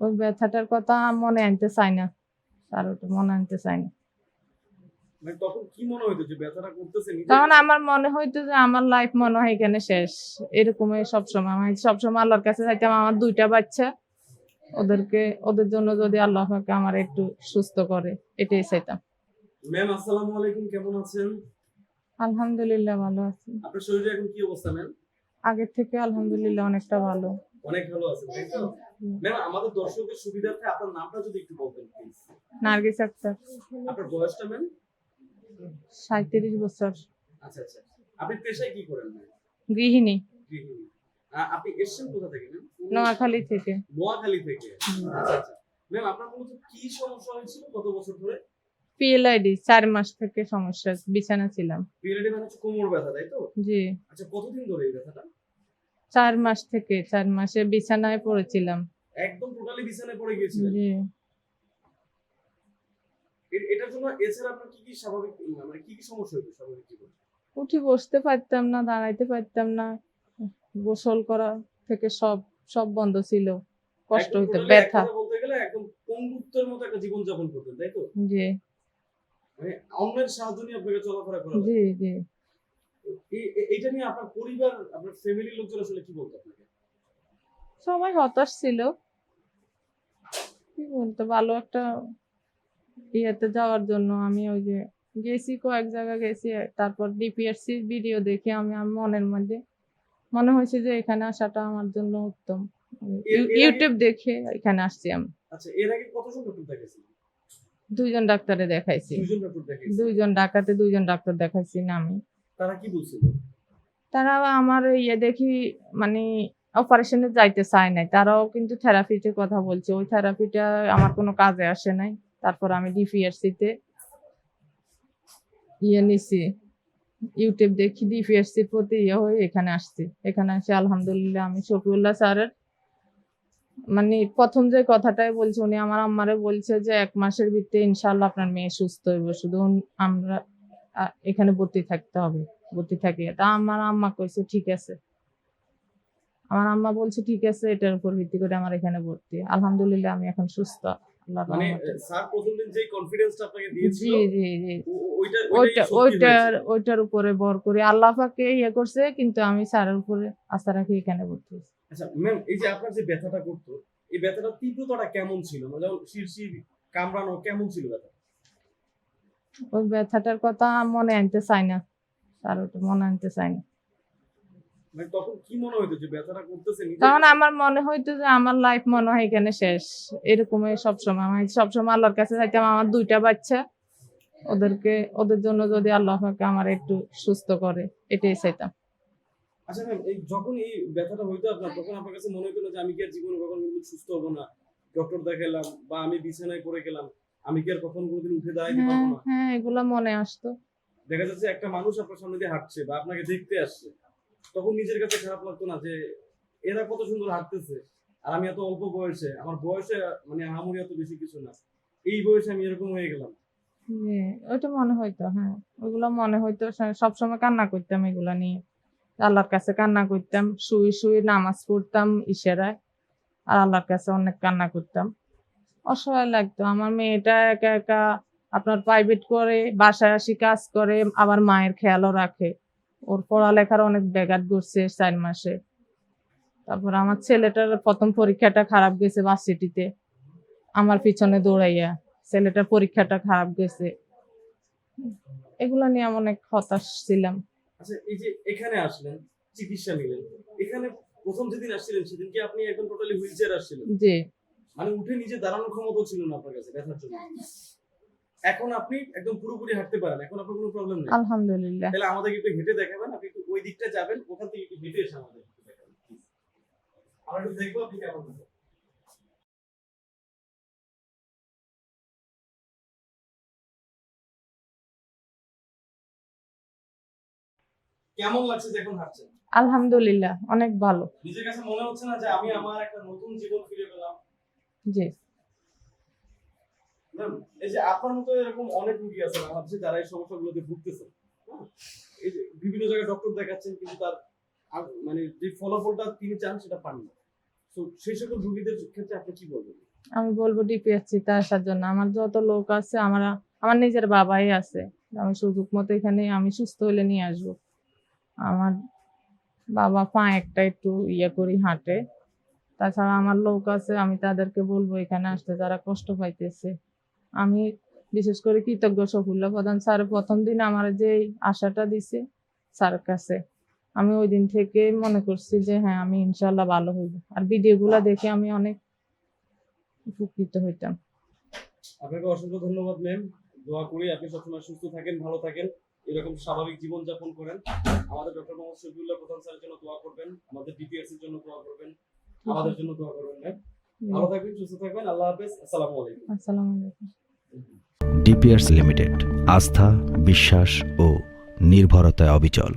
ওই ব্যথাটার কথা মনে আনতে চাই না। আর ওটা মনে আনতে চাই না। মানে তখন? আমার মনে হইতো যে আমার লাইফ মনে হয় এখানে শেষ। এরকমই সবসময়। আমি সবসময় আল্লাহর কাছে চাইতাম আমার দুইটা বাচ্চা। ওদেরকে ওদের জন্য যদি আল্লাহ পাকে আমার একটু সুস্থ করে এটাই চাইতাম। ম্যাম আসসালামু আলাইকুম কেমন আছেন? আলহামদুলিল্লাহ ভালো আছি। আপনার শরীরে এখন কি অবস্থা ম্যাম আগের থেকে আলহামদুলিল্লাহ অনেকটা ভালো। অনেক ভালো আছেন তাই তো? ম্যাম আমাদের দর্শকদের সুবিধার্থে আপনার নামটা যদি একটু বলতেন প্লিজ নার্গিস আক্তার। আপনার বয়সটা ম্যাম সাঁত্রিশ বছর। আচ্ছা আচ্ছা। আপনি পেশায় কি করেন ম্যাম গৃহিণী। গৃহিণী। আপনি এসেছেন কোথা থেকে ম্যাম নোয়াখালী থেকে। নোয়াখালী থেকে। আচ্ছা আচ্ছা। ম্যাম আপনার মূলত কি সমস্যা হয়েছিল কত বছর ধরে? পিএলআইডি চার মাস থেকে সমস্যা বিছানা ছিলাম। পিরিয়ডে মানে কোমর ব্যথা তাই তো? জি। আচ্ছা কতদিন ধরে এই ব্যথাটা? চার মাস থেকে চার মাসে বিছানায় পড়েছিলাম। একদম টোটালি বিছানায় পড়ে গিয়েছিলেন? জি। এটার জন্য এছাড়া আপনার কি কি স্বাভাবিক মানে কি কি সমস্যা হতো স্বাভাবিক জীবনে? উঠি বসতে পারতাম না দাঁড়াইতে পারতাম না। গোসল করা থেকে সব সব বন্ধ ছিল। কষ্ট হইতো ব্যথা। বলতে গেলে একদম পঙ্গুত্বের মতো একটা জীবন যাপন করতেন তাই তো? জি। মানে অন্যের সাহায্য নিয়ে আপনাকে চলাফেরা করা জি জি। এইটা নিয়ে আপনার পরিবার আপনার ফ্যামিলির লোকজন আসলে কি বলতো আপনাকে? সবাই হতাশ ছিল। কি বলতো ভালো একটা ইয়েতে যাওয়ার জন্য আমি ওই যে গেছি কয়েক জায়গা গেছি তারপর ডিপিএসসি ভিডিও দেখে আমি আমার মনের মধ্যে মনে হয়েছে যে এখানে আসাটা আমার জন্য উত্তম। ইউটিউব দেখে এখানে আসছি আমি। আচ্ছা এর আগে কতজন ডক্টর দেখেছেন দুইজন ডাক্তারে দেখাইছি। দুইজন দেখেছেন দুইজন ডাকাতে দুইজন ডাক্তার দেখাইছি না আমি। তারা কি বলছিল? তারা আমার ইয়ে দেখি মানে অপারেশনে যাইতে চায় নাই। তারাও কিন্তু থেরাপিতে কথা বলছে। ওই থেরাপিটা আমার কোনো কাজে আসে নাই। তারপর আমি ডিপিএসসিতে ইয়ে নিছি। ইউটিউব দেখি ডিপিএসসির প্রতি ইয়ে হয়ে এখানে আসছি। এখানে আসি আলহামদুলিল্লাহ আমি শফিউল্লাহ স্যারের মানে প্রথম যে কথাটাই বলছে, উনি আমার আম্মারে বলছে যে, এক মাসের ভিতরে ইনশাল্লাহ আপনার মেয়ে সুস্থ হইব। শুধু আমরা এখানে ভর্তি থাকতে হবে ভর্তি থাকি। তা আমার আম্মা কইছে ঠিক আছে। আমার আম্মা বলছে ঠিক আছে। এটার উপর ভিত্তি করে আমার এখানে ভর্তি। আলহামদুলিল্লাহ আমি এখন সুস্থ। মানে স্যার প্রথম দিন যে কনফিডেন্সটা আপনাকে দিয়েছিল জি জি ওইটা ওইটা ওইটার ওইটার উপরে ভর করে আল্লাহ পাকে ইয়ে করছে কিন্তু আমি স্যারের উপরে আস্থা রাখি এখানে ভর্তি আচ্ছা ম্যাম এই যে আপনার যে ব্যথাটা করতো এই ব্যথাটার তীব্রতাটা কেমন ছিল? মানে যেমন শিরশির কামড়ানো কেমন ছিল ব্যথা ওই ব্যথাটার কথা মনে আনতে চাই না। আর ওটা মনে আনতে চাই না। মানে তখন কি হইতো যে ব্যথাটা করতেছে নিজের? তখন কাছে? আমার মনে হইতো যে আমার লাইফ মনে হয় এখানে শেষ। এরকমই সবসময়। আমি সবসময় আল্লাহর কাছে চাইতাম আমার দুইটা বাচ্চা। ওদেরকে ওদের জন্য যদি আল্লাহ আমার একটু সুস্থ করে এটাই চাইতাম। আচ্ছা ম্যাম এই যখন এই ব্যথাটা হইতো আপনার তখন আপনার কাছে মনে হতো যে আমি কি আর জীবনে কখনো সুস্থ হব না? ডক্টর দেখালাম বা আমি বিছানায় পড়ে গেলাম। আমি কি আর কখনো কোনোদিন উঠে দাঁড়াইতে হ্যাঁ পারব না? হ্যাঁ এগুলা মনে আসতো। দেখা যাচ্ছে একটা মানুষ আপনার সামনে দিয়ে হাঁটছে বা আপনাকে দেখতে আসছে। তখন নিজের কাছে খারাপ লাগতো না যে এরা কত সুন্দর হাঁটতেছে আর আমি এত অল্প বয়সে আমার বয়সে মানে আহামরি এত বেশি কিছু না। এই বয়সে আমি এরকম হয়ে গেলাম। জি, ওইটা মনে হইতো হ্যাঁ। ওইগুলো মনে হইতো সবসময় কান্না করতাম এগুলা নিয়ে। আল্লাহর কাছে কান্না করতাম শুয়ে শুয়ে নামাজ পড়তাম ইশারায় আর আল্লাহর কাছে অনেক কান্না করতাম। অসহায় লাগতো। আমার মেয়েটা একা একা আপনার প্রাইভেট করে বাসায় আসি কাজ করে আবার মায়ের খেয়ালও রাখে। ওর পড়ালেখার অনেক ব্যাঘাত ঘুরছে চার মাসে। তারপর আমার ছেলেটার প্রথম পরীক্ষাটা খারাপ গেছে ভার্সিটিতে আমার পিছনে দৌড়াইয়া ছেলেটার পরীক্ষাটা খারাপ গেছে। এগুলা নিয়ে আমি অনেক হতাশ ছিলাম। আচ্ছা এই যে এখানে আসলেন চিকিৎসা নিলেন। এখানে প্রথম যেদিন আসছিলেন সেদিন কি আপনি একদম টোটালি আসছিলেন। জি। মানে উঠে নিজে দাঁড়ানোর ক্ষমতা ছিল না আপনার কাছে ব্যথার জন্য। এখন আপনি একদম পুরোপুরি হাঁটতে পারেন এখন আপনার কোনো প্রবলেম নেই। আলহামদুলিল্লাহ। তাহলে আমাদেরকে একটু হেঁটে দেখাবেন আপনি একটু ওই দিকটা যাবেন ওখান থেকে একটু হেঁটে এসে আমাদের দেখাবেন আমরা একটু দেখব আপনি কেমন কেমন লাগছে যে এখন হাঁটছেন? আলহামদুলিল্লাহ অনেক ভালো। নিজের কাছে মনে হচ্ছে না যে আমি আমার একটা নতুন জীবন ফিরে পেলাম। জি। ম্যাম, এই যে আপনার মতো এরকম অনেক রুগী আছে বাংলাদেশে যারা এই সমস্যাগুলোতে ভুগতেছে হ্যাঁ? এই যে বিভিন্ন জায়গায় ডক্টর দেখাচ্ছেন কিন্তু তার মানে যে ফলাফলটা তিনি চান সেটা পান না তো সেই সকল রোগীদের ক্ষেত্রে আপনি কি বলবেন? আমি বলব ডিপিএসসিতে আসার জন্য। আমার যত লোক আছে আমার আমার নিজের বাবাই আছে। আমি সুযোগ মতো এখানে আমি সুস্থ হলে নিয়ে আসব। আমার বাবা পা একটা একটু ইয়ে করি হাঁটে। তাছাড়া আমার লোক আছে, আমি তাদেরকে বলব এখানে আসতে, যারা কষ্ট পাইতেছে। আমি বিশেষ করে কৃতজ্ঞ, সফুল্ল প্রধান স্যার, প্রথম দিন আমার যে আশাটা দিছে স্যারের কাছে, আমি ওই দিন থেকে মনে করছি যে হ্যাঁ আমি ইনশাল্লাহ ভালো হইব। আর ভিডিওগুলো দেখে আমি অনেক উপকৃত হইতাম। আপনাকে অসংখ্য ধন্যবাদ ম্যাম দোয়া করি আপনি সবসময় সুস্থ থাকেন, ভালো থাকেন। এরকম স্বাভাবিক জীবন যাপন করেন। আমাদের ডক্টর মোহাম্মদ শফিউল্লাহ প্রধান স্যারের জন্য দোয়া করবেন। আমাদের ডিপিএস এর জন্য দোয়া করবেন। আমাদের জন্য দোয়া করবেন ম্যাম ভালো থাকবেন সুস্থ থাকবেন। আল্লাহ হাফেজ। আসসালামু আলাইকুম। আসসালামু আলাইকুম। ডিপিয়ার্স লিমিটেড আস্থা বিশ্বাস ও নির্ভরতায় অবিচল।